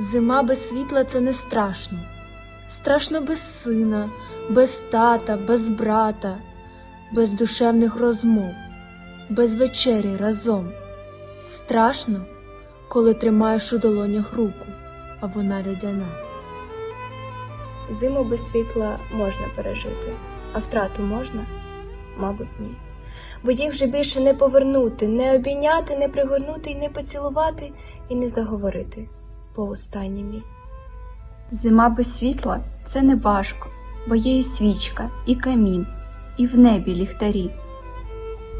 Зима без світла це не страшно. Страшно без сина, без тата, без брата, без душевних розмов, без вечері разом. Страшно, коли тримаєш у долонях руку, а вона лядяна. Зиму без світла можна пережити, а втрату можна? Мабуть, ні. Бо їх вже більше не повернути, не обійняти, не пригорнути і не поцілувати, і не заговорити по останнім. Зима без світла це не важко, бо є і свічка, і камін, і в небі ліхтарі.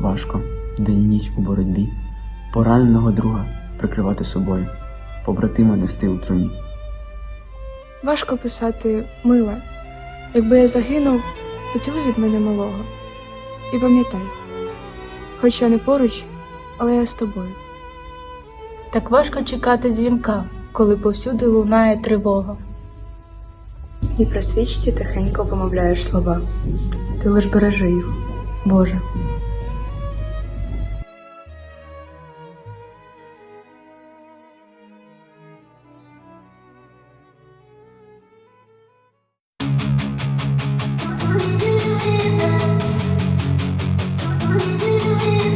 Важко, день і ніч у боротьбі, пораненого друга прикривати собою, побратима нести у труні. Важко писати миле. Якби я загинув, поцілуй від мене малого. І пам'ятай, хоч я не поруч, але я з тобою. Так важко чекати дзвінка, коли повсюди лунає тривога. І при свічці тихенько вимовляєш слова. Ти лиш бережи їх, Боже. What you